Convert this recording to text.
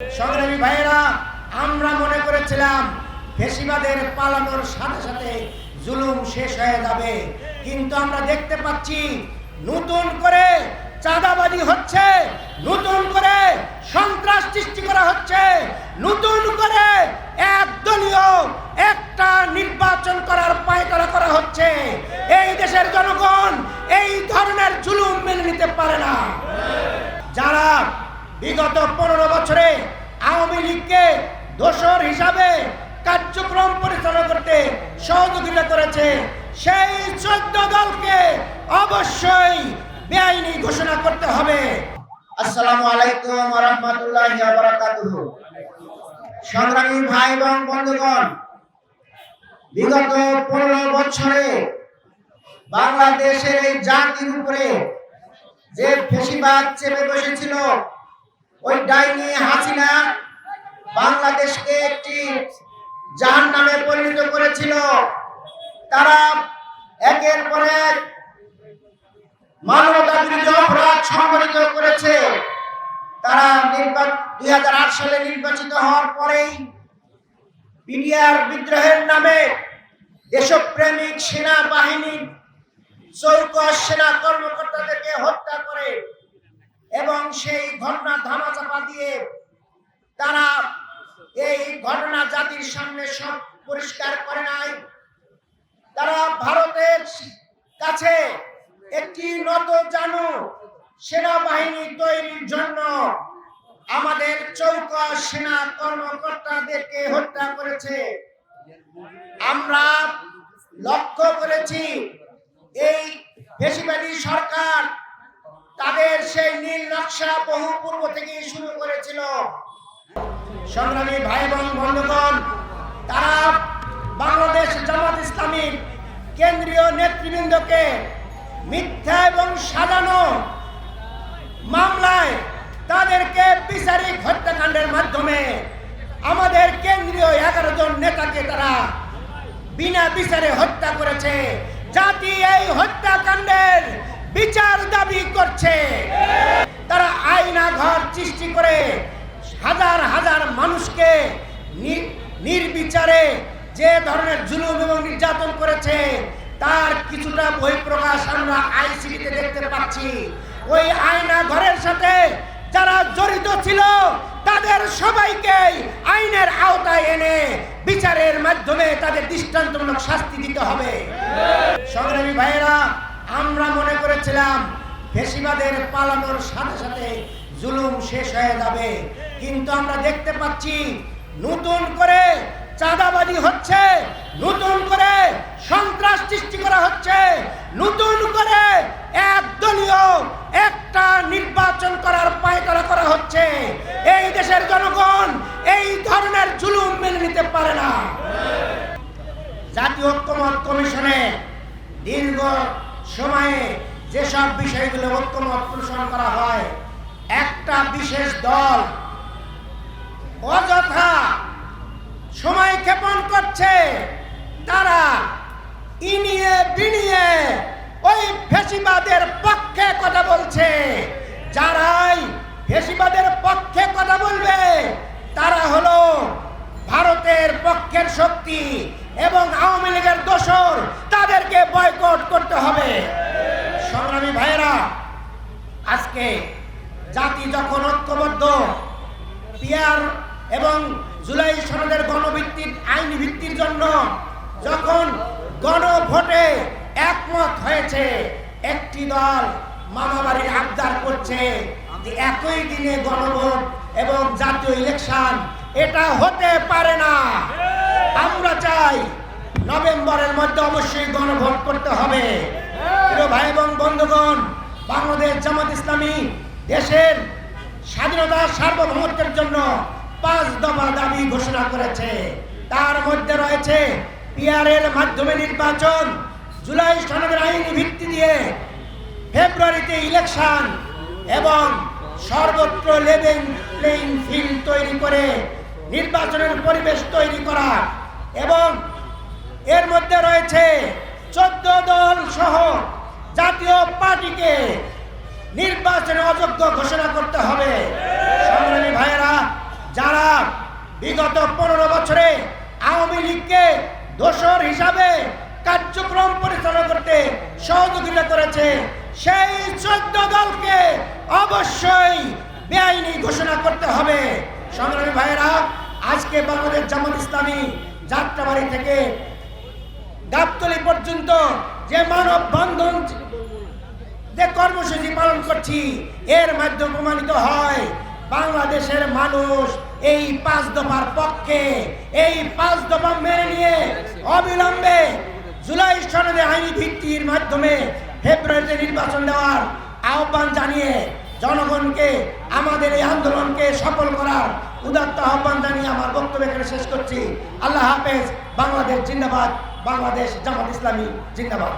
সংগ্রামী ভাইয়েরা, আমরা মনে করেছিলাম ফেসিবাদের পালানোর সাথে সাথে জুলুম শেষ হয়ে যাবে। কিন্তু আমরা দেখতে পাচ্ছি নতুন করে চাঁদাবাজি হচ্ছে, নতুন করে সন্ত্রাস সৃষ্টি করা হচ্ছে, নতুন করে একদলীয় একটা নির্বাচন করার পায়তারা করা হচ্ছে। এই দেশের জনগণ এই ধরনের জুলুম মেনে নিতে পারে না। যারা বিগত পনেরো বছরে আওয়ামী লীগকে দোসর হিসাবে কার্যক্রম পরিচালনা করতে সহযোগিতা করেছে সেই চোদ্দ দলকে অবশ্যই বেআইনি ঘোষণা করতে হবে। আসসালামু আলাইকুম রহমতুল্লাহ সংগ্রামী ভাই এবং বন্ধুগণ, বিগত পনেরো বছরে বাংলাদেশের এই জাতির উপরে যে ফেসিবাদ চেপে বসেছিল ওই ডাইনি হাসিনা বাংলাদেশকে একটি জাহান নামে পরিণত করেছিল। তারা একের পর এক মানবতা বিরোধী অপরাধ সংগঠিত করেছে। তারা দুই সালে নির্বাচিত হওয়ার পরেই পিডিআর বিদ্রোহের নামে দেশপ্রেমিক সেনাবাহিনী চৌকস সেনা কর্মকর্তাদেরকে হত্যা করে এবং সেই ঘটনা ধামাচাপা দিয়ে তারা এই ঘটনা জাতির সামনে সব পরিষ্কার করে নাই। তারা ভারতের কাছে একটি নত জানু সেনাবাহিনী তৈরির জন্য আমাদের চৌকা সেনা কর্মকর্তাদেরকে হত্যা করেছে। আমরা লক্ষ্য করেছি, এই বেশিবাদী সরকার তাদের সেই নীল নকশা বহু পূর্ব থেকে শুরু করেছিল। সংগ্রামী ভাই এবং বন্ধুগণ, তারা বাংলাদেশ জামাত ইসলামীর কেন্দ্রীয় নেতৃবৃন্দকে মিথ্যা এবং সাজানো মামলায় তাদেরকে বিচারিক হত্যাকাণ্ডের মাধ্যমে আমাদের কেন্দ্রীয় এগারো জন নেতাকে তারা বিনা বিচারে হত্যা করেছে। জাতি এই হত্যাকাণ্ডের যে ধরনের জুলুম এবং নির্যাতন করেছে, তার কিছুটা বহিঃপ্রকাশ আমরা আইসিডিতে দেখতে পাচ্ছি। ওই আয়না ঘরের সাথে যারা জড়িত ছিল, তাদের সবাইকে আইনের আওতায় এনে বিচারের মাধ্যমে তাদের দৃষ্টান্তমূলক শাস্তি দিতে হবে। সংগ্রামী ভাইয়েরা, আমরা মনে করেছিলাম ফেসিবাদের পালানোর সাথে সাথে জুলুম শেষ হয়ে যাবে। কিন্তু আমরা দেখতে পাচ্ছি, নতুন করে চাঁদাবাজি হচ্ছে, নতুন করে সন্ত্রাস সৃষ্টি করা হচ্ছে, নতুন করে একদলীয় একটা নির্বাচন করার পায়তারা করা হচ্ছে। এই দেশের জনগণ এই ধরনের জুলুম মেনে নিতে পারে না। জাতীয় ঐক্যমত কমিশনে দীর্ঘ সময়ে যেসব বিষয়গুলো ঐক্যমত পোষণ করা হয়, একটা বিশেষ দল করছে তারা ইনিয়ে বিনিয়ে ওই ফেসিবাদের পক্ষে কথা বলছে। যারাই ফেসিবাদের পক্ষে কথা বলবে, তারা হলো ভারতের পক্ষের শক্তি এবং আওয়ামী লীগের দোসর তাদেরকে বয়কট করতে হবে। সংগ্রামী ভাইয়েরা, আজকে জাতি যখন ঐক্যবদ্ধ, পিয়ার এবং জুলাই সনদের জন্য যখন গণভোটে একমত হয়েছে, একটি দল মামাবাড়ির আবদার করছে যে একই দিনে গণভোট এবং জাতীয় ইলেকশন, এটা হতে পারে না। আমরা চাই নভেম্বরের মধ্যে অবশ্যই গণভোট করতে হবে। ভাই এবং বন্ধুগণ, বাংলাদেশ জামাত ইসলামী দেশের স্বাধীনতা সার্বভৌমত্বের জন্য পাঁচ দফা দাবি ঘোষণা করেছে। তার মধ্যে রয়েছে পিআরের মাধ্যমে নির্বাচন। জুলাই সনদের আইনি ভিত্তি দিয়ে ফেব্রুয়ারিতে ইলেকশন এবং সর্বত্র লেভেল প্লেইং ফিল্ড তৈরি করে নির্বাচনের পরিবেশ তৈরি করা এবং এর মধ্যে রয়েছে চোদ্দ দল সহ জাতীয় পার্টিকে নির্বাচনে অযোগ্য ঘোষণা করতে হবে। সংগ্রামী ভাইয়েরা বিগত পনেরো বছরে আওয়ামী লীগকে দোষর হিসাবে কার্যক্রম পরিচালনা করতে সহযোগিতা করেছে সেই চোদ্দ দলকে অবশ্যই বেআইনি ঘোষণা করতে হবে। সংগ্রামী ভাইয়েরা, আজকে বাংলাদেশ জামাত ইসলামী যাত্রাবাড়ি থেকে গাবতলি পর্যন্ত যে মানব বন্ধন যে কর্মসূচি পালন করছি, এর মাধ্যমে প্রমাণিত হয় বাংলাদেশের মানুষ এই পাঁচ দফার পক্ষে, এই পাঁচ দফা মেনে নিয়ে অবিলম্বে জুলাই সনদে আইনি ভিত্তির মাধ্যমে ফেব্রুয়ারিতে নির্বাচন দেওয়ার আহ্বান জানিয়ে জনগণকে, আমাদের এই আন্দোলনকে সফল করার উদাত্ত আহ্বান জানিয়ে আমার বক্তব্য এখানে শেষ করছি। আল্লাহ হাফেজ, বাংলাদেশ জিন্দাবাদ, বাংলাদেশ জামাত ইসলামী জিন্দাবাদ।